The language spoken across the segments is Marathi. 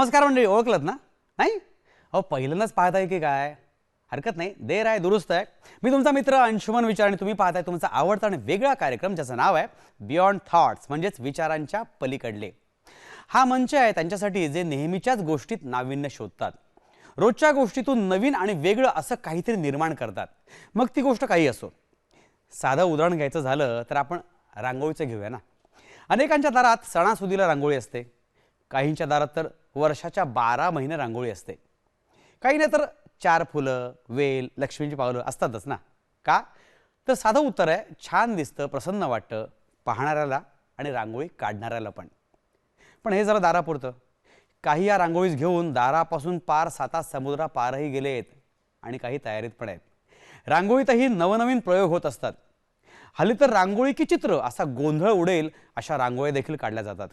नमस्कार मंडळी ओळखलत ना? नाही? अहो पहिल्यांदाच पाहताय की काय? हरकत नाही देर आहे दुरुस्त आहे. मी तुमचा मित्र अंशुमन विचार आणि तुम्ही पाहताय तुमचा आवडता आणि वेगळा कार्यक्रम ज्याचं नाव आहे बियॉन्ड थॉट्स म्हणजेच विचारांच्या पलीकडले. हा मंच आहे त्यांच्यासाठी जे नेहमीच्याच गोष्टीत नाविन्य शोधतात. रोजच्या गोष्टीतून नवीन आणि वेगळं असं काहीतरी निर्माण करतात. मग ती गोष्ट काही असो. साधं उदाहरण घ्यायचं झालं तर आपण रांगोळीचं घेऊया ना? अनेकांच्या दारात सणासुदीला रांगोळी असते. काहींच्या दारात तर वर्षाच्या बारा महिने रांगोळी असते. काही नाही तर चार फुलं वेल लक्ष्मीची पावलं असतातच ना? का? तर साधं उत्तर आहे छान दिसतं प्रसन्न वाटतं पाहणाऱ्याला आणि रांगोळी काढणाऱ्याला पण. पण हे जरा दारापुरतं. काही या रांगोळीस घेऊन दारापासून पार सातात समुद्रा पारही गेलेत आणि काही तयारीत पण आहेत. रांगोळीतही नवनवीन प्रयोग होत असतात. हल्ली तर रांगोळी की चित्र असा गोंधळ उडेल अशा रांगोळ्या देखील काढल्या जातात.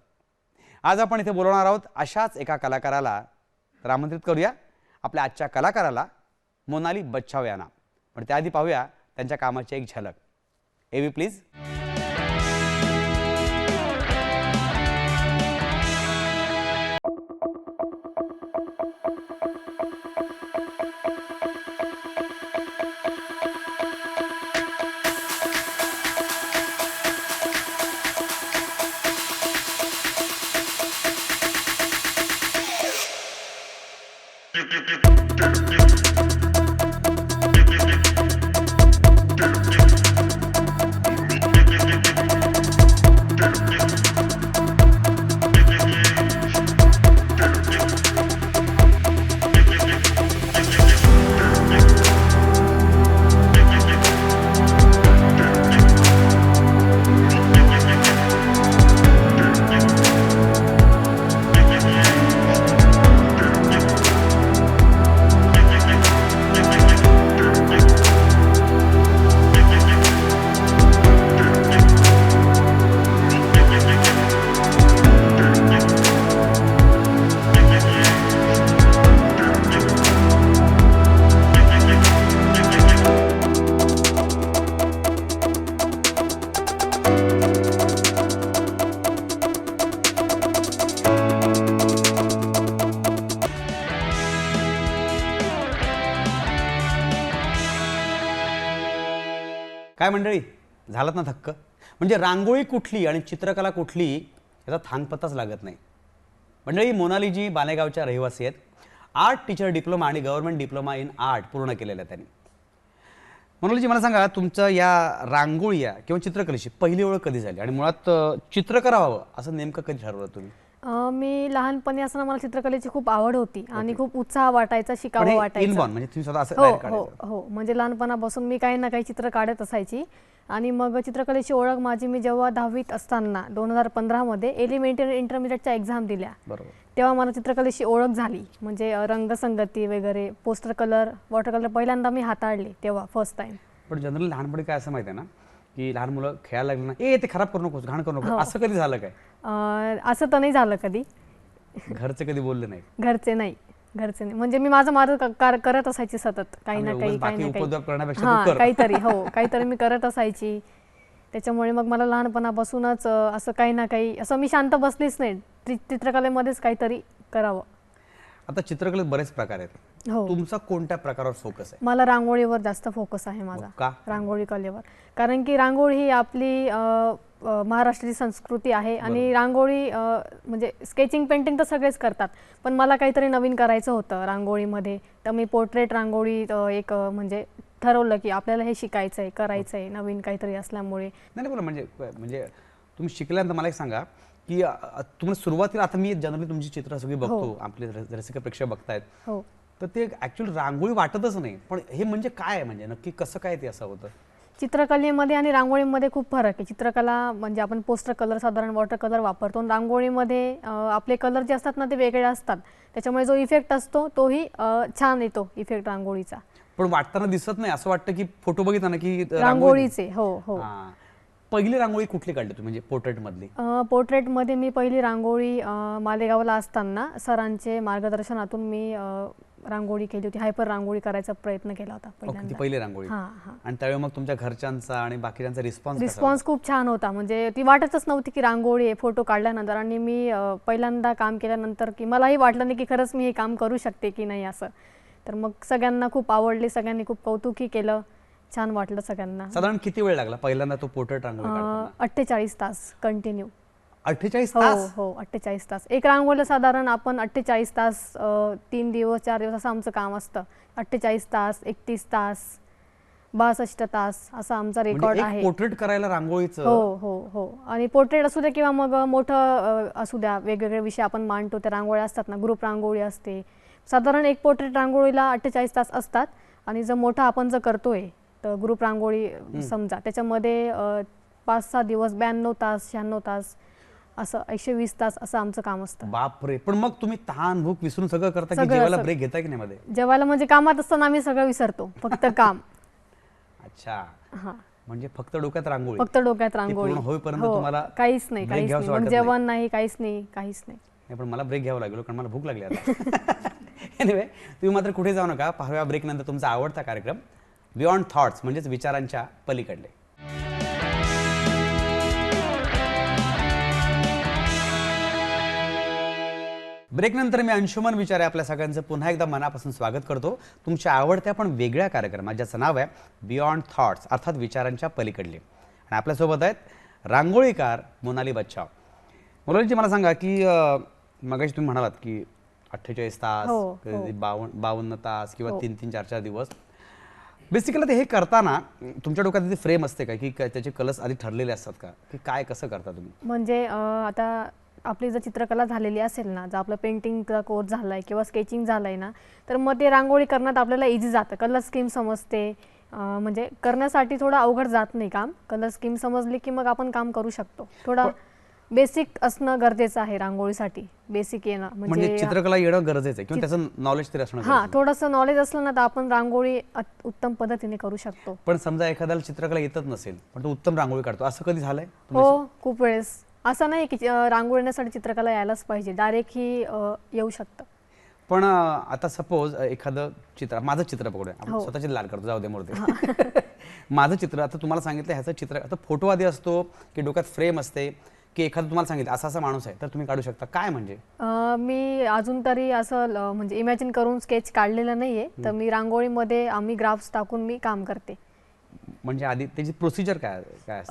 आज आपण इथे बोलवणार आहोत अशाच एका कलाकाराला. तर आमंत्रित करूया. आपल्या आजच्या कलाकाराला मोनाली बच्छाव यांना पण त्याआधी पाहूया त्यांच्या कामाची एक झलक. एवी प्लीज काय मंडळी? झालात ना थक्क? म्हणजे रांगोळी कुठली आणि चित्रकला कुठली याचा थांगपत्ताच लागत नाही. मंडळी मोनालीजी बानेगावच्या रहिवासी आहेत. आर्ट टीचर डिप्लोमा आणि गव्हर्नमेंट डिप्लोमा इन आर्ट पूर्ण केलेला आहे त्यांनी. मोनालीजी मला सांगा तुमचं या रांगोळी या किंवा चित्रकलेची पहिली ओळख कधी झाली? आणि मुळात चित्र करावं असं नेमकं कधी ठरवलं तुम्ही? मी लहानपणी असताना मला चित्रकलेची खूप आवड होती आणि खूप उत्साह वाटायचा शिकावं हे वाटायचं. म्हणजे तुम्ही स्वतः असं हो हो काढायचं. हो म्हणजे लहानपणापासून मी काही ना काही चित्र काढत असायची. आणि मग चित्रकलेची ओळख माझी मी जेव्हा दहावीत असताना दोन हजार पंधरामध्ये एलिमेंटरी इंटरमिडिएटच्या एक्झाम दिल्या. बरोबर. तेव्हा मला चित्रकलेची ओळख झाली. म्हणजे अं, रंगसंगती वगैरे पोस्टर कलर वॉटर कलर पहिल्यांदा मी हाताळले तेव्हा फर्स्ट टाइम पण जनरली लहानपणी काय असं माहिती आहे ना की लहान मुलं खेळायला लागले ना ए ते खराब करू नकोस घाण करू हो. नको असं कधी झालं काय? असं तर नाही झालं कधी. घरचे कधी बोलले नाही घरचे नाही. घरचे नाही. म्हणजे मी माझं माझं क- कार- करत असायची सतत. काही ना त्यामुळे काही उगाच काही बाकी ना काही. हा कर. काहीतरी हो काहीतरी मी करत असायची. त्याच्यामुळे मग मला लहानपणापासूनच अं, असं काही ना काही असं मी शांत बसलीच नाही. चित्रकलेमध्येच काहीतरी करावं. आता चित्रकलेत बरेच प्रकार आहेत. हो. तुमचा कोणत्या प्रकारावर फोकस आहे? मला रांगोळीवर जास्त फोकस आहे माझा. का? रांगोळी कलेवर. कारण की रांगोळी ही आपली अ, महाराष्ट्राची संस्कृती आहे आणि रांगोळी म्हणजे स्केचिंग पेंटिंग तर सगळेच करतात. पण मला काहीतरी नवीन करायचं होतं रांगोळीमध्ये. तर मी पोर्ट्रेट रांगोळी एक म्हणजे ठरवलं की आपल्याला हे शिकायचं आहे करायचं आहे नवीन काहीतरी असल्यामुळे. नाही बोला म्हणजे म्हणजे तुम्ही शिकल्यानंतर मला एक सांगा की तुम्हाला सुरुवातीला आता मी जनरली तुमची चित्र सगळी बघतो आपले रस- रसिक प्रेक्षक बघतायत. हो. तर ते ऍक्च्युअली रांगोळी वाटतच नाही. पण हे म्हणजे काय म्हणजे नक्की कसं काय ते असं होतं? चित्रकलेमध्ये आणि रांगोळीमध्ये खूप फरक आहे. चित्रकला म्हणजे आपण पोस्टर कलर साधारण वॉटर कलर वापरतो. रांगोळीमध्ये आपले कलर जे असतात ना ते वेगळे असतात. त्याच्यामुळे जो इफेक्ट असतो तोही छान येतो इफेक्ट रांगोळीचा. पण वाटताना दिसत नाही. असं वाटतं की फोटो बघितला ना की रांगोळी रांगोळीचे हो हो. पहिली रांगोळी कुठली काढली तुम्ही? म्हणजे पोर्ट्रेट मधली. अ, पोर्ट्रेटमध्ये मी पहिली रांगोळी मालेगावला असताना सरांचे मार्गदर्शनातून मी रांगोळी केली होती. हायपर रांगोळी करायचा प्रयत्न केला होता पहिल्यांदा. पहिली रांगोळी. हां हां. आणि त्यावेळी मग तुमच्या घरच्यांचा आणि बाकीच्यांचा रिस्पॉन्स रिस्पॉन्स खूप छान होता. म्हणजे ती वाटतच नव्हती की रांगोळी आहे फोटो काढल्यानंतर. आणि मी अ, पहिल्यांदा काम केल्यानंतर की मलाही वाटलं नाही की खरंच मी हे काम करू शकते की नाही असं. तर मग सगळ्यांना खूप आवडली सगळ्यांनी खूप कौतुकही केलं. छान वाटलं सगळ्यांना. साधारण किती वेळ लागला पहिल्यांदा तो पोर्ट्रेट रांगोळी काढताना? अठ्ठेचाळीस तास कंटिन्यू अठ्ठेचाळीस हो तास? हो अठ्ठेचाळीस तास. एक रांगोळीला साधारण आपण अठ्ठेचाळीस तास अ, तीन दिवस चार दिवस असं आमचं काम असतं. अठ्ठेचाळीस तास एकतीस तास बासष्ट तास असा आमचा रेकॉर्ड म्हणजे आहे. एक पोर्ट्रेट करायला रांगोळीचं? हो हो हो. आणि पोर्ट्रेट असू द्या किंवा मग मोठं अ, असू द्या वेगवेगळे विषय आपण मांडतो त्या रांगोळ्या असतात ना ग्रुप रांगोळी असते. साधारण एक पोर्ट्रेट रांगोळीला अठ्ठेचाळीस तास असतात आणि जर मोठं आपण जर करतोय तर ग्रुप रांगोळी समजा त्याच्यामध्ये अ, पाच सहा दिवस ब्याण्णव तास शहाण्णव तास असं एकशे वीस तास असं आमचं काम असतं. बापरे. पण मग तुम्ही तहान भूक विसरून सगळं करता की सगळं जेवायला ब्रेक घेता की नाही मध्ये? जेवायला म्हणजे कामात असताना आम्ही सगळं विसरतो. फक्त काम. अच्छा. हा. म्हणजे फक्त डोक्यात रांगोळी. फक्त डोक्यात रांगोळी पूर्ण होईपर्यंत हो, तुम्हाला काहीच नाही break काहीच घ्यावंसं नाही. मग नाही. जेवण नाही. काहीच नाही काहीच नाही. नाही पण मला ब्रेक घ्यावा लागेल कारण मला भूक लागली आता. एनिवे तुम्ही मात्र कुठे जाऊ नका. पाहाव्या ब्रेक नंतर तुमचा आवडता कार्यक्रम बियॉन्ड थॉट्स म्हणजेच विचारांच्या पलीकडले. ब्रेक नंतर मी अंशुमन विचारे आपल्या सगळ्यांचं पुन्हा एकदा मनापासून स्वागत करतो. तुमच्या आवडत्या पण वेगळ्या कार्यक्रमात ज्याचं नाव आहे बियॉन्ड थॉट्स अर्थात विचारांच्या पलीकडले. आणि आपल्यासोबत आहेत रांगोळीकार मोनाली बच्चाव. मोनालीजी मला सांगा की मगाशी तुम्ही म्हणालात की अठ्ठेचाळीस तास हो, हो. बावन्न बावन्न तास किंवा हो. तीन तीन चार चार दिवस. बेसिकली ते हे करताना तुमच्या डोक्यात फ्रेम असते का? की त्याचे कलर्स आधी ठरलेले असतात का? की काय कसं करता तुम्ही? म्हणजे आता आपली जर चित्रकला झालेली असेल ना जर आपलं पेंटिंगचा कोर्स झाला आहे किंवा स्केचिंग झालं आहे ना तर मग ते रांगोळी करण्यात आपल्याला इझी जातं. कलर स्कीम समजते. म्हणजे करण्यासाठी थोडं अवघड जात नाही काम. कलर स्कीम समजली की मग आपण काम करू शकतो. थोडं बेसिक असणं गरजेचं आहे रांगोळीसाठी. बेसिक येणं म्हणजे म्हणजे चित्रकला येणं गरजेचं आहे किंवा त्याचं नॉलेज तरी असणं हां. थोडंसं नॉलेज असलं ना तर आपण रांगोळी उत्तम पद्धतीने करू शकतो. पण समजा एखाद्याला चित्रकला येतच नसेल पण तो उत्तम रांगोळी काढतो असं कधी झालंय? हो खूप वेळेस. असं नाही की अ, रांगोळी येण्यासाठी चित्रकला यायलाच पाहिजे. डायरेक्ट ही येऊ शकतं. पण आता सपोज एखादं चित्र माझं चित्र पकडूया आपण हो. स्वतःचे लाल करतो जाऊ दे मोरते माझं चित्र आता तुम्हाला सांगितलं ह्याचं चित्र आता फोटो आधी असतो की डोक्यात फ्रेम असते की एखादं तुम्हाला सांगितलं असा असा माणूस आहे तर तुम्ही काढू शकता. काय म्हणजे? मी अजून तरी असं म्हणजे इमॅजिन करून स्केच काढलेलं नाहीये तर मी रांगोळीमध्ये आम्ही ग्राफ्स टाकून मी काम करते. म्हणजे आधी त्याची प्रोसिजर काय काय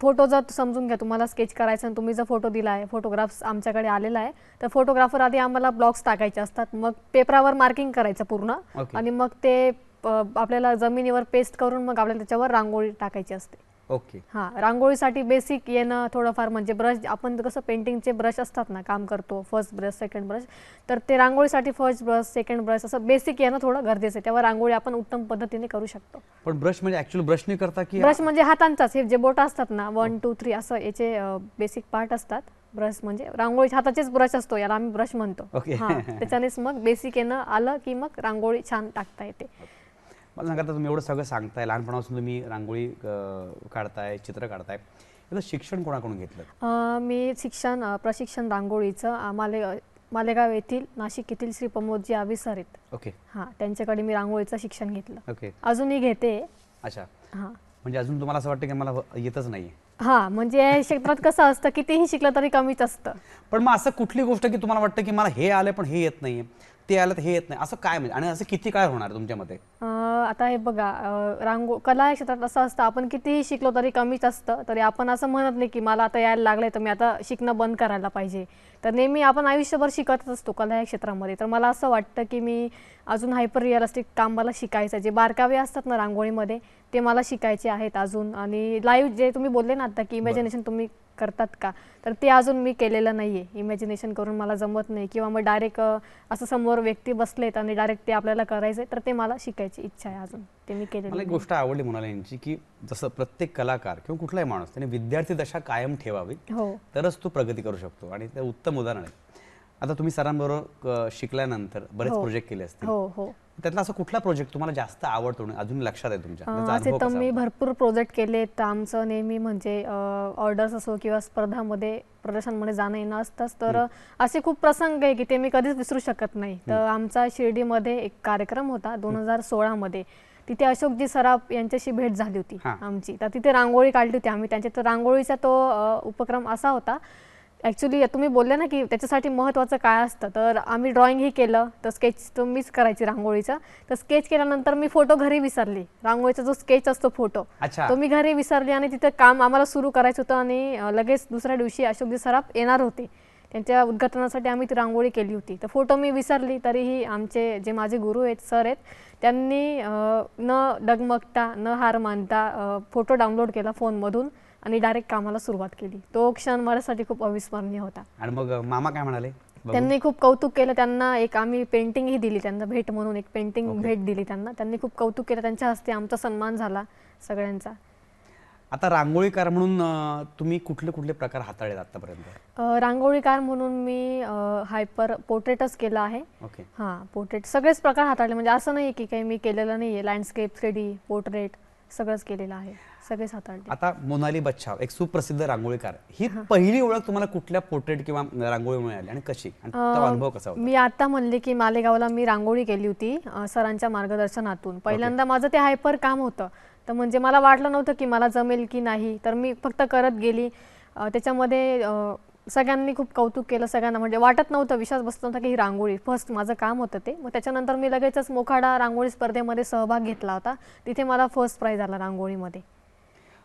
फोटो जर समजून घ्या तुम्हाला स्केच करायचा आणि तुम्ही जर फोटो दिला आहे फोटोग्राफ्स आमच्याकडे आलेला आहे तर फोटोग्राफर आधी आम्हाला ब्लॉग्स टाकायचे असतात मग पेपरावर मार्किंग करायचं पूर्ण. आणि मग ते आपल्याला जमिनीवर पेस्ट करून मग आपल्याला त्याच्यावर रांगोळी टाकायची असते ओके. हां रांगोळीसाठी बेसिक येणं थोडंफार म्हणजे ब्रश आपण कसं पेंटिंगचे ब्रश असतात ना काम करतो फर्स्ट ब्रश सेकंड ब्रश तर ते रांगोळीसाठी फर्स्ट ब्रश सेकंड ब्रश असं बेसिक येणं थोडं गरजेचं आहे. तेव्हा रांगोळी आपण उत्तम पद्धतीने करू शकतो. पण ब्रश म्हणजे ऍक्च्युअली ब्रश नाही करता की ब्रश म्हणजे हातांचाच हे जे बोट असतात ना वन टू थ्री असं याचे बेसिक पार्ट असतात. ब्रश म्हणजे रांगोळी हाताचेच ब्रश असतो याला आम्ही ब्रश म्हणतो. Okay. हां त्याच्यानेच मग बेसिक येणं आलं की मग रांगोळी छान टाकता येते. मला सांगा तुम्ही एवढं सगळं सांगताय लहानपणापासून तुम्ही रांगोळी काढताय चित्र काढताय. याचं शिक्षण कोणाकडून घेतलं? मी शिक्षण प्रशिक्षण रांगोळीचं माले मालेगाव येथील नाशिक येथील श्री प्रमोदजी आविसर आहेत. ओके. हां त्यांच्याकडे मी रांगोळीचं शिक्षण घेतलं. ओके. अजूनही घेते. अच्छा. हां. म्हणजे अजून तुम्हाला असं वाटतं की मला येतच नाही हां म्हणजे या क्षेत्रात कसं असतं कितीही शिकलं तरी कमीच असतं. पण मग असं कुठली गोष्ट की तुम्हाला वाटतं की मला हे आलं पण हे येत नाही ते आलं तर हे येत नाही. असं काय म्हणजे? आणि असं किती काय होणार तुमच्या मते? अ, आता हे बघा अ, रांगो कला या क्षेत्रात असं असतं आपण कितीही शिकलो तरी कमीच असतं. तरी आपण असं म्हणत नाही की मला आता यायला लागलंय तर मी आता शिकणं बंद करायला पाहिजे. तर नेहमी आपण आयुष्यभर शिकतच असतो कला या क्षेत्रामध्ये. तर मला असं वाटतं की मी अजून हायपर रिअलिस्टिक काम मला शिकायचं आहे. जे बारकावे असतात ना रांगोळीमध्ये ते मला शिकायचे आहेत अजून. आणि लाईव्ह जे तुम्ही बोलले ना आता की इमॅजिनेशन तुम्ही करतात का? तर ते अजून मी केलेलं नाही आहे इमॅजिनेशन करून मला जमत नाही. किंवा मग डायरेक्ट असं समोर व्यक्ती बसलेत आणि डायरेक्ट ते आपल्याला करायचं तर ते मला शिकायची इच्छा आहे अजून. ते मी केलेलं मला एक. गोष्ट आवडली म्हणाला यांची की जसं प्रत्येक कलाकार किंवा कुठलाही माणूस त्याने विद्यार्थी दशा कायम ठेवावी हो. तरच तो प्रगती करू शकतो. आणि ते उत्तम उदाहरण आहे. आता तुम्ही सरांबरोबर शिकल्यानंतर बरेच हो. प्रोजेक्ट केले असतील. हो हो. त्यातला असा कुठला प्रोजेक्ट तुम्हाला जास्त आवडतो आणि अजून लक्षात आहे तुमच्या? त्याचा असे अनुभव तर कसा मी होता? भरपूर प्रोजेक्ट केले. तर आमचं नेहमी म्हणजे ऑर्डर्स असो किंवा स्पर्धामध्ये प्रदर्शनमध्ये जाणं येणं असतंच. तर असे खूप प्रसंग आहे की ते मी कधीच विसरू शकत नाही. तर आमचा शिर्डीमध्ये एक कार्यक्रम होता दोन हजार सोळामध्ये. तिथे अशोकजी सराफ यांच्याशी भेट झाली होती हां. आमची. तर तिथे रांगोळी काढली होती आम्ही. त्यांच्या तर रांगोळीचा तो अं, उपक्रम असा होता. ॲक्च्युली तुम्ही बोलले ना की त्याच्यासाठी महत्त्वाचं काय असतं? तर आम्ही ड्रॉइंगही केलं. तर स्केच तर मीच करायची रांगोळीचं. तर स्केच केल्यानंतर मी फोटो घरी विसरली. रांगोळीचा जो स्केच असतो फोटो अच्छा. तो मी घरी विसरली आणि तिथं काम आम्हाला सुरू करायचं होतं आणि अं, लगेच दुसऱ्या दिवशी अशोकजी सराफ येणार होते. त्यांच्या उद्घाटनासाठी आम्ही ती रांगोळी केली होती. तर फोटो मी विसरली तरीही आमचे जे माझे गुरु आहेत सर आहेत त्यांनी अं, न डगमगता न हार मानता फोटो डाउनलोड केला फोनमधून आणि डायरेक्ट कामाला सुरुवात केली. तो क्षण माझ्यासाठी खूप अविस्मरणीय होता. आणि मग मामा काय म्हणाले. त्यांनी खूप कौतुक केलं. त्यांना एक आम्ही पेंटिंगही दिली. त्यांना भेट म्हणून एक पेंटिंग. भेट दिली त्यांना. त्यांनी खूप कौतुक केलं. त्यांच्या हस्ते आमचा सन्मान झाला सगळ्यांचा. आता रांगोळीकार म्हणून तुम्ही कुठले कुठले प्रकार हाताळलेत आतापर्यंत? रांगोळीकार म्हणून मी हायपर पोर्ट्रेटच केलं आहे. ओके. हां पोर्ट्रेट सगळेच प्रकार हाताळले. म्हणजे असं नाही की काही मी केलेलं नाही आहे लँडस्केप थ्री पोर्ट्रेट सगळंच केलेलं आहे. सगळेच हाताळले आता मोनाली बच्छाव एक सुप्रसिद्ध रांगोळीकार. ही. पहिली ओळख तुम्हाला कुठल्या पोर्ट्रेट किंवा रांगोळी मिळाली आणि कशी? अनुभव कसा मी आता म्हणले की मालेगावला मी रांगोळी केली होती सरांच्या मार्गदर्शनातून. पहिल्यांदा माझं ते हायपर काम होतं. तर म्हणजे मला वाटलं नव्हतं की मला जमेल की नाही. तर मी फक्त करत गेली. त्याच्यामध्ये सगळ्यांनी खूप कौतुक केलं सगळ्यांना म्हणजे वाटत नव्हतं विश्वास बसत नव्हता की ही रांगोळी फर्स्ट माझं काम होतं ते. मग त्याच्यानंतर मी लगेचच मोखाडा रांगोळी स्पर्धेमध्ये सहभाग घेतला होता. तिथे मला फर्स्ट प्राईज आला रांगोळीमध्ये.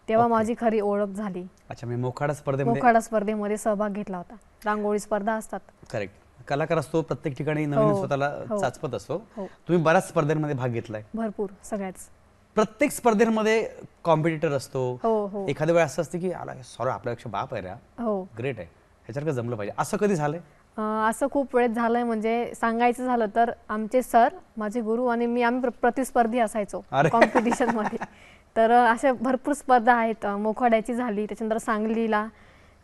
तेव्हा माझी खरी ओळख झाली. अच्छा मी मोखाडा स्पर्धेमध्ये मोखाडा स्पर्धेमध्ये सहभाग घेतला होता. रांगोळी स्पर्धा असतात. करेक्ट कलाकार असतो प्रत्येक ठिकाणी नवीन हो, स्वतःला हो. चाचपत असतो. हो. तुम्ही बऱ्याच स्पर्धेमध्ये भाग घेतलाय. भरपूर सगळ्याच. प्रत्येक स्पर्धेमध्ये कॉम्पिटिटर असतो. एखाद्या वेळेस असं असते की आला सॉरी आपल्यापेक्षा बाप आहे ग्रेट आहे. ह्याच्यावर जमलं पाहिजे? असं कधी झालंय? अं, असं खूप वेळेस झालंय. म्हणजे सांगायचं झालं तर आमचे सर माझे गुरु आणि मी आम्ही प्र- प्रतिस्पर्धी असायचो अरे. कॉम्पिटिशनमध्ये. तर अं, अशा भरपूर स्पर्धा आहेत. अं, मोखाड्याची झाली त्याच्यानंतर सांगलीला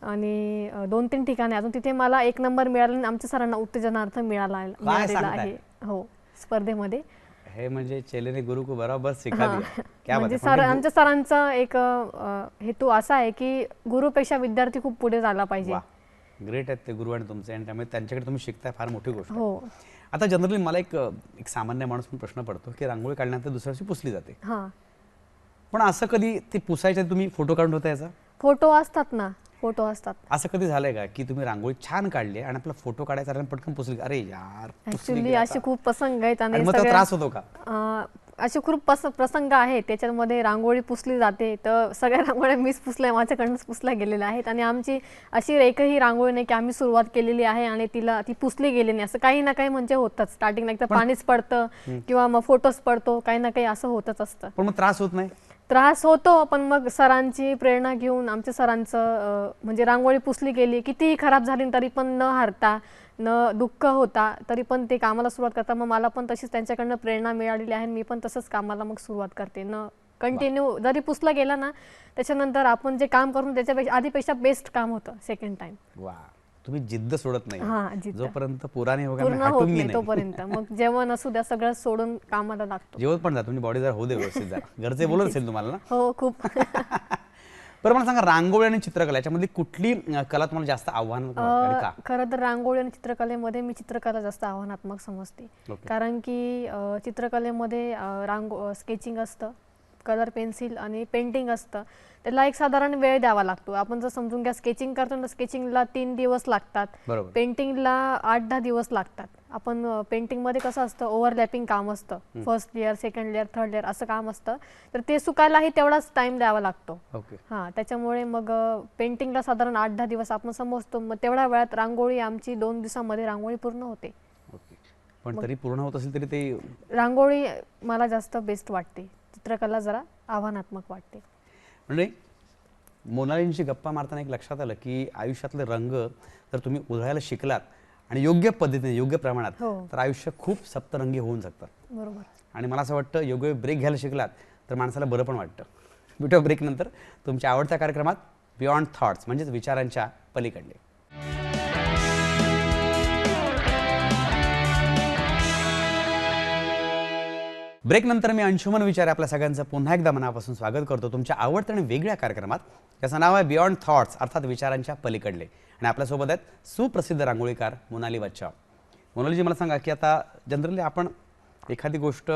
आणि अं, दोन तीन ठिकाणी. अजून तिथे मला एक नंबर मिळाला आणि आमच्या सरांना उत्तेजनार्थ मिळाला मिळालेला सांगताय? आहे. हो स्पर्धेमध्ये. हे म्हणजे चेलेने गुरु को बरोबर सिखा. दिया क्या बात म्हणजे आहे. सर पण आमच्या सरांचा एक अं, हेतू असा आहे की गुरुपेक्षा विद्यार्थी खूप पुढे झाला पाहिजे. वा. ग्रेट आहेत ते गुरु आणि तुमचे आणि त्यामुळे त्यांच्याकडे तुम्ही शिकताय फार मोठी गोष्ट. हो. आता जनरली मला एक एक सामान्य माणूस म्हणून प्रश्न पडतो की रांगोळी काढल्यानंतर दुसऱ्या दिवशी पुसली जाते. हां. पण असं कधी ती पुसायच्या आधी तुम्ही फोटो काढून होता याचा? फोटो असतात ना फोटो असतात. असं कधी झालंय का की तुम्ही रांगोळी छान काढली आणि आपला फोटो काढायचा आणि पटकन पुसली? अरे यार पुसली ऍक्च्युली असे आता. खूप प्रसंग आहेत आणि आणि मग तो सगळ्या- त्रास होतो का? अं, असे खूप प्रस प्रसंग आहेत. त्याच्यामध्ये रांगोळी पुसली जाते. तर सगळ्या रांगोळ्या मीच पुसल्या माझ्याकडूनच पुसल्या गेलेल्या आहेत. आणि आमची अशी एकही रांगोळी नाही की आम्ही सुरुवात केलेली आहे आणि तिला ती पुसली गेली नाही. असं काही ना काही म्हणजे होतच. स्टार्टिंगला एकदा पाणीच पडतं किंवा मग फोटोज पडतो. काही ना काही असं होतच असतं. पण मग त्रास होत नाही? त्रास होतो पण मग सरांची प्रेरणा घेऊन आमच्या सरांचं म्हणजे रांगोळी पुसली गेली कितीही खराब झाली तरी पण न हारता न दुःख होता तरी पण ते कामाला सुरुवात करता मग मला पण तशीच त्यांच्याकडनं प्रेरणा मिळालेली आहे मी पण तसंच कामाला मग सुरुवात करते. न कंटिन्यू जरी पुसलं गेलं ना त्याच्यानंतर आपण जे काम करून त्याच्यापेक्षा आधीपेक्षा बेस्ट काम होतं सेकंड टाइम वा. तुम्ही जिद्द सोडत हा, नाही जिद्द. जोपर्यंत पूर्ण मी होत नाही तोपर्यंत. मग जेवण असू द्या सगळं सोडून कामाला लागतो. जेवत पण जा तुम्ही बॉडी जरा होऊ दे व्यवस्थित जरा. घरचे बोलत असेल तुम्हाला ना? हो खूप. बरं मला सांगा रांगोळी आणि चित्रकला याच्यामध्ये कुठली अं, कला तुम्हाला जास्त आव्हान का? खरं तर रांगोळी आणि चित्रकलेमध्ये मी चित्रकला जास्त आव्हानात्मक समजते. ओके. कारण की अ, चित्रकलेमध्ये अ, रांगो स्केचिंग असतं. कलर पेन्सिल आणि पेंटिंग असतं. त्याला एक साधारण वेळ द्यावा लागतो. आपण जर समजून घ्या स्केचिंग करतो ना स्केचिंगला तीन दिवस लागतात. पेंटिंगला आठ दहा दिवस लागतात. आपण पेंटिंगमध्ये कसं असतं ओव्हरलॅपिंग काम असतं. First layer second layer third layer असं काम असतं. तर ते सुकायलाही तेवढाच टाइम द्यावा लागतो. हां त्याच्यामुळे मग पेंटिंगला साधारण आठ दहा दिवस आपण समजतो. मग तेवढ्या वेळात रांगोळी आमची दोन दिवसामध्ये रांगोळी पूर्ण होते. पण तरी पूर्ण होत असेल तरी ते रांगोळी मला जास्त बेस्ट वाटते. चित्रकला जरा आव्हानात्मक वाटते. म्हणजे मोनालींशी गप्पा मारताना एक लक्षात आलं की आयुष्यातले रंग जर तुम्ही उधळायला शिकलात आणि योग्य पद्धतीने योग्य प्रमाणात हो. तर आयुष्य खूप सप्तरंगी होऊन जातं बरोबर. आणि मला असं वाटतं योग्य ब्रेक घ्यायला शिकलात तर माणसाला बरं पण वाटतं. ब्युटी ब्रेकनंतर. तुमच्या आवडत्या कार्यक्रमात बियॉन्ड थॉट्स म्हणजेच विचारांच्या पलीकडले. ब्रेक नंतर मी अंशुमन विचारे आपल्या सगळ्यांचं पुन्हा एकदा मनापासून स्वागत करतो. तुमच्या आवडत्या आणि वेगळ्या कार्यक्रमात त्याचं नाव आहे बियॉन्ड थॉट्स अर्थात विचारांच्या पलीकडले. आणि आपल्यासोबत आहेत सुप्रसिद्ध रांगोळीकार मोनाली बच्चा. मोनालीजी मला सांगा की आता जनरली आपण एखादी गोष्ट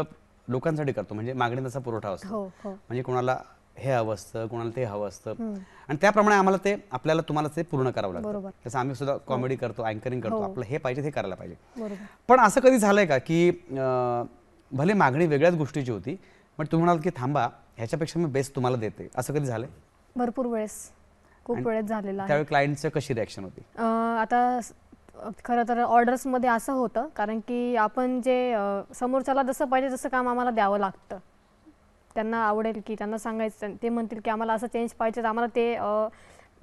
लोकांसाठी करतो म्हणजे मागणी तसा पुरवठा असतो. हो हो. म्हणजे कोणाला हे हवं असतं कोणाला ते हवं असतं. आणि त्याप्रमाणे आम्हाला ते आपल्याला तुम्हाला ते पूर्ण करावं लागतं. जसं आम्ही सुद्धा कॉमेडी करतो अँकरिंग करतो हो. आपलं हे पाहिजे ते करायला पाहिजे. पण असं कधी झालंय का की भले मागणी वेगळ्याच गोष्टीची होती पण तुम्ही म्हणाल की थांबा ह्याच्यापेक्षा मी बेस्ट तुम्हाला देते. असं कधी झालंय? भरपूर वेळेस. खूप आणि वेळेस झालेलं आहे. त्यावेळी क्लायंटचं कशी रिॲक्शन होती? अं, आता स- खरं तर ऑर्डर्समध्ये असं होतं कारण की आपण जे अं, समोरच्याला जसं पाहिजे तसं काम आम्हाला द्यावं लागतं. त्यांना आवडेल की त्यांना सांगायचं ते म्हणतील की आम्हाला असं चेंज पाहिजे तर आम्हाला ते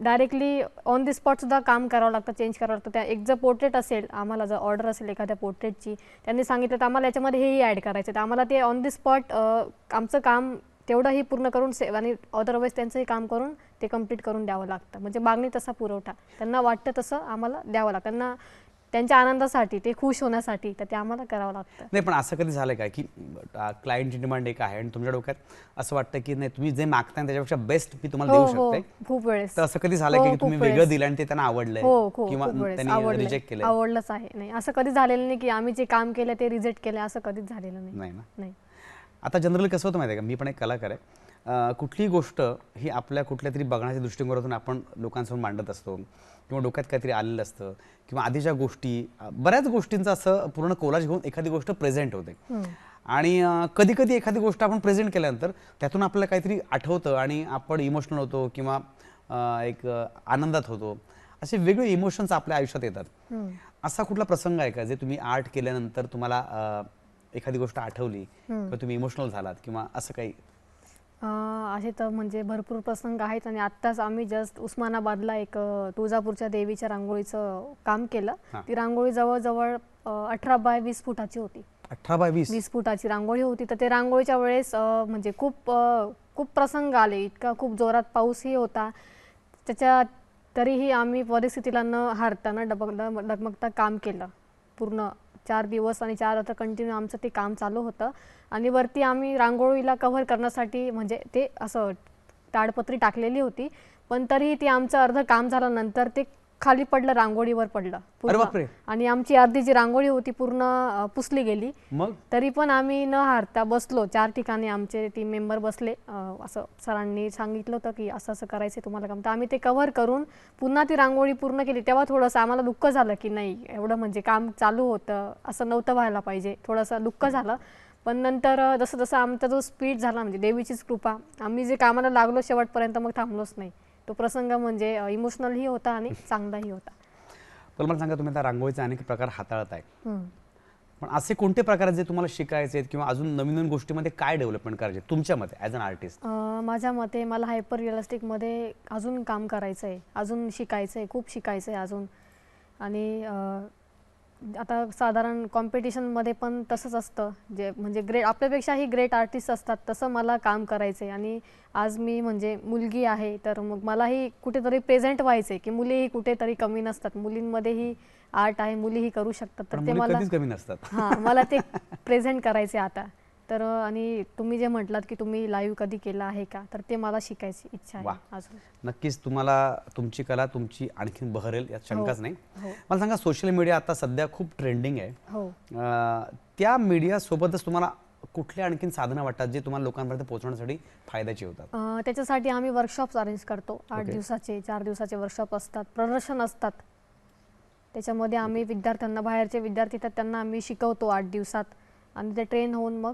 डायरेक्टली ऑन दी स्पॉटसुद्धा काम करावं लागतं चेंज करावं लागतं. त्या एक जर पोर्ट्रेट असेल आम्हाला जर ऑर्डर असेल एखाद्या पोर्ट्रेटची त्यांनी सांगितलं तर आम्हाला याच्यामध्ये हेही ॲड करायचं तर आम्हाला ते ऑन दी स्पॉट आमचं काम तेवढंही पूर्ण करून से आणि अदरवाईज त्यांचंही काम करून ते कंप्लीट करून द्यावं लागतं. म्हणजे मागणी तसा पुरवठा. त्यांना वाटतं तसं आम्हाला द्यावं लागतं. त्यांना त्यांच्या आनंदासाठी ते खुश होण्यासाठी तर ते आम्हाला करावं लागतं. नाही पण असं कधी झालंय का की क्लायंटची डिमांड एक आहे आणि तुमच्या डोक्यात असं वाटतं की नाही तुम्ही जे मागताय त्याच्यापेक्षा बेस्ट मी तुम्हाला हो देऊ हो शकते? खूप वेळेस. तर असं कधी झालंय हो, की खूप तुम्ही वेळेस. वेगळं दिलं आणि ते त्यांना आवडलंय? हो खूप किंवा खूप वेळेस. त्यांनी आवडलंय. रिजेक्ट केलंय? आवडलंच आहे. नाही असं कधी झालेलं नाही की आम्ही जे काम केलं ते रिजेक्ट केलं असं कधीच झालेलं नाही. नाही ना? नाही. आता जनरली कसं होतं माहिती आहे का? मी पण एक कलाकार आहे. कुठलीही गोष्ट ही आपल्या कुठल्या तरी बघण्याच्या दृष्टिकोनातून आपण लोकांसमोर मांडत असतो किंवा डोक्यात काहीतरी आलेलं असतं किंवा आधीच्या गोष्टी बऱ्याच गोष्टींचं असं पूर्ण कोलाज घेऊन एखादी गोष्ट प्रेझेंट होते. आणि कधी कधी एखादी गोष्ट आपण प्रेझेंट केल्यानंतर त्यातून आपल्याला काहीतरी आठवतं आणि आपण इमोशनल होतो किंवा एक आनंदात होतो. असे वेगळे इमोशन्स आपल्या आयुष्यात येतात. असा कुठला प्रसंग आहे का जे तुम्ही आर्ट केल्यानंतर तुम्हाला एखादी गोष्ट आठवली किंवा तुम्ही इमोशनल झालात किंवा असं काही असे तर म्हणजे भरपूर प्रसंग आहेत आणि आत्ताच आम्ही जस्ट उस्मानाबादला एक तुळजापूरच्या देवीच्या रांगोळीचं काम केलं. ती रांगोळी जवळजवळ अठरा बाय वीस फुटाची होती. अठरा बाय वीस? वीस फुटाची रांगोळी होती. तर ते रांगोळीच्या वेळेस म्हणजे खूप खूप प्रसंग आले. इतका खूप जोरात पाऊसही होता. त्याच्या तरीही आम्ही परिस्थितीला न हारता न डबक डगमगता काम केलं. पूर्ण चार दिवस आणि चार रात्र कंटिन्यू आमचं ते काम चालू होतं. आणि वरती आम्ही रांगोळीला कव्हर करण्यासाठी म्हणजे ते असं ताडपत्री टाकलेली होती. पण तरीही ती आमचं अर्ध काम झाल्यानंतर ते खाली पडलं रांगोळीवर पडलं पूर्ण. बापरे. आणि आमची अर्धी जी रांगोळी होती पूर्ण अं, पुसली गेली. मग? तरी पण आम्ही न हारता बसलो. चार ठिकाणी आमचे टीम मेंबर बसले. अं, असं सरांनी सांगितलं होतं की असं असं करायचं तुम्हाला काम तर आम्ही ते कव्हर करून पुन्हा ती रांगोळी पूर्ण केली. तेव्हा थोडंसं आम्हाला दुःख झालं की नाही एवढं म्हणजे काम चालू होतं. असं नव्हतं व्हायला पाहिजे. थोडंसं दुःख झालं. पण नंतर अं, जसं जसं आमचा जो स्पीड झाला म्हणजे देवीचीच कृपा आम्ही जे कामाला लागलो शेवटपर्यंत मग थांबलोच नाही. तो प्रसंग म्हणजे इमोशनलही होता आणि चांगलाही होता. पण मला सांगा तुम्ही आता रांगोळीचे अनेक प्रकार हाताळत आहे. पण असे कोणते प्रकार जे तुम्हाला शिकायचे आहेत किंवा अजून नवीन नवीन गोष्टीमध्ये काय डेव्हलपमेंट करायचे तुमच्या मते ॲज अन आर्टिस्ट माझ्या मते मला हायपर रिअलिस्टिकमध्ये अजून काम करायचं आहे अजून शिकायचं आहे खूप शिकायचं आहे अजून. आणि आता साधारण कॉम्पिटिशनमध्ये पण तसंच असतं. जे म्हणजे ग्रेट आपल्यापेक्षाही ग्रेट आर्टिस्ट असतात तसं मला काम करायचं आहे आणि आज मी म्हणजे मुलगी आहे तर मग मलाही कुठेतरी प्रेझेंट व्हायचं आहे की मुलीही कुठेतरी कमी नसतात. मुलींमध्येही आर्ट आहे मुलीही करू शकतात. तर ते मुली कमी नसतात. हां मला ते प्रेझेंट करायचे आता. तर आणि तुम्ही जे म्हटलात की तुम्ही लाईव्ह कधी केलं आहे का? तर ते मला शिकायची इच्छा वा. आहे अजून. नक्कीच तुम्हाला तुमची कला तुमची आणखीन बहरेल यात शंकाच नाही. हो. मला सांगा सोशल मीडिया आता सध्या खूप ट्रेंडिंग आहे. हो. अं, त्या मीडिया सोबतच तुम्हाला कुठल्या आणखीन साधनं वाटतात जे तुम्हाला लोकांपर्यंत पोहोचवण्यासाठी फायद्याची होतात? अं, त्याच्यासाठी आम्ही वर्कशॉप्स अरेंज करतो. आठ. दिवसाचे चार दिवसाचे वर्कशॉप असतात. प्रदर्शन असतात. त्याच्यामध्ये आम्ही विद्यार्थ्यांना बाहेरचे विद्यार्थी येतात त्यांना आम्ही शिकवतो आठ दिवसात. आणि ते ट्रेन होऊन मग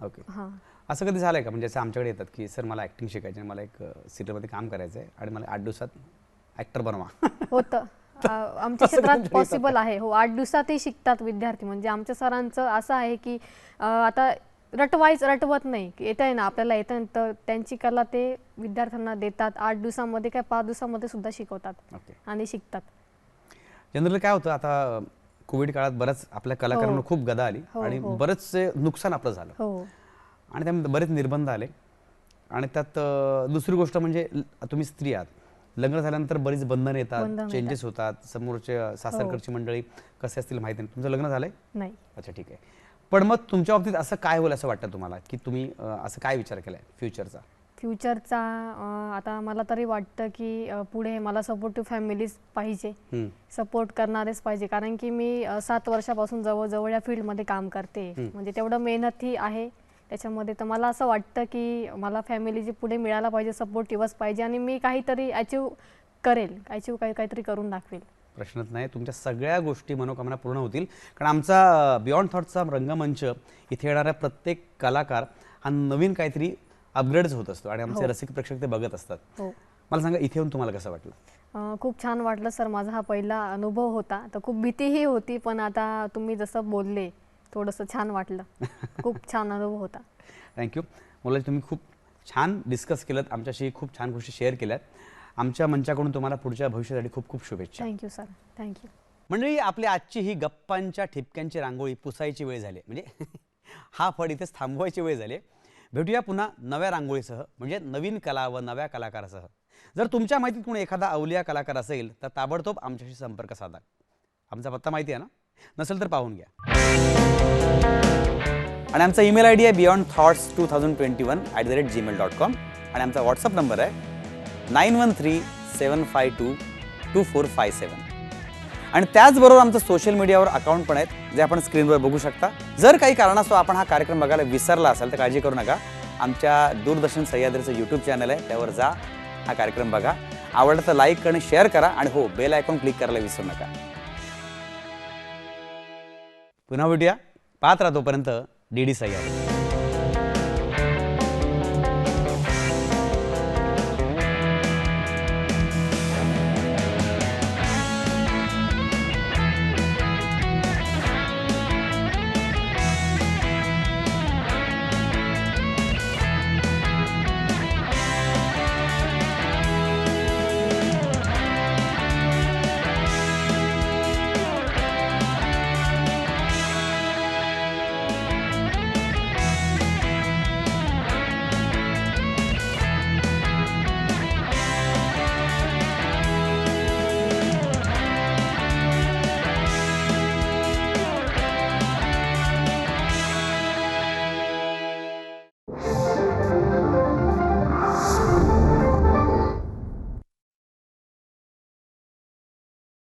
ओके हां. असं कधी झालंय का? म्हणजे असं आमच्याकडे येतात की सर मला ॲक्टिंग शिकायची मला एक सिरियलमध्ये काम करायचं आहे आणि मला आठ दिवसात ॲक्टर बनवा. होतं. अ, आमच्या क्षेत्रात पॉसिबल आहे. हो आठ दिवसातही शिकतात विद्यार्थी. म्हणजे आमच्या सरांचं असं आहे की अ, आता रटवाईच रटवत नाही. की येत आहे ना आपल्याला येत तर त्यांची कला ते विद्यार्थ्यांना देतात. आठ दिवसामध्ये काय पाच दिवसामध्ये सुद्धा शिकवतात ओके आणि शिकतात. जनरली काय होतं? आता कोविड काळात बरंच आपल्या कलाकारांना हो. खूप गदा आली हो, आणि हो. बरंचसे नुकसान आपलं झालं. आणि त्यामध्ये बरेच निर्बंध आले. आणि त्यात दुसरी गोष्ट म्हणजे तुम्ही स्त्री आहात. लग्न झाल्यानंतर बरीच बंधन येतात चेंजेस होतात. समोरचे सासरकडची मंडळी कसे असतील माहिती नाही. तुमचं लग्न झालंय? नाही. अच्छा ठीक आहे. पण मग तुमच्या बाबतीत असं काय होईल असं वाटतं तुम्हाला? की तुम्ही असं काय विचार केलाय फ्युचरचा? फ्युचरचा आता मला तरी वाटतं की पुढे मला सपोर्टिव्ह फॅमिलीज पाहिजे. सपोर्ट करणारेच पाहिजे. कारण की मी सात वर्षापासून जवळजवळ या फील्डमध्ये काम करते. म्हणजे तेवढं मेहनतही आहे. त्याच्यामध्ये तर मला असं वाटतं की मला फॅमिलीची पुढे मिळायला पाहिजे सपोर्टिव्हच पाहिजे आणि मी काहीतरी अचीव करेल. अचीव काही काहीतरी करून दाखवेल. प्रश्नच नाही. तुमच्या सगळ्या गोष्टी मनोकामना पूर्ण होतील. कारण आमचा बियॉन्ड थॉटचा रंगमंच इथे येणारा प्रत्येक कलाकार हा नवीन काहीतरी अपग्रेडच होत असतो आणि आमचे हो. रसिक प्रेक्षक ते बघत असतात. हो. मला सांगा इथे येऊन तुम्हाला कसं वाटलं? अ, खूप छान वाटलं सर माझा हा पहिला अनुभव होता. तर खूप भीतीही होती पण आता तुम्ही जसं बोलले थोडंसं छान वाटलं. खूप छान अनुभव होता. थँक्यू मुलाजी तुम्ही खूप छान डिस्कस केलं आमच्याशी खूप छान गोष्टी शेअर केल्यात. आमच्या मंचाकडून तुम्हाला पुढच्या भविष्यासाठी खूप खूप शुभेच्छा. थँक्यू सर थँक्यू मंडळी आपली आजची ही गप्पांच्या ठिपक्यांची रांगोळी पुसायची वेळ झाली. म्हणजे हा फड इथेच थांबवायची वेळ झाली. भेटूया पुन्हा नव्या रांगोळीसह म्हणजे नवीन कला व नव्या कलाकारासह. जर तुमच्या माहितीत कोणी एखादा अवलिया कलाकार असेल तर ताबडतोब आमच्याशी संपर्क साधा. आमचा पत्ता माहिती आहे ना? नसेल तर पाहून घ्या. आणि आमचा ईमेल आय डी आहे beyond thoughts two thousand twenty one at the rate Gmail dot com आणि आमचा व्हॉट्सअप नंबर आहे nine one three seven five two two four five seven आणि त्याचबरोबर आमचं सोशल मीडियावर अकाउंट पण आहेत जे आपण स्क्रीनवर बघू शकता. जर काही कारणास्तव आपण हा कार्यक्रम बघायला विसरला असेल तर काळजी करू नका. आमच्या दूरदर्शन सह्याद्रीचं यूट्यूब चॅनल आहे त्यावर जा हा कार्यक्रम बघा. आवडलं तर लाईक आणि शेअर करा आणि हो बेल आयकॉन क्लिक करायला विसरू नका. पुन्हा भेटूया. पाहत राहा तोपर्यंत डी डी सह्याद्री.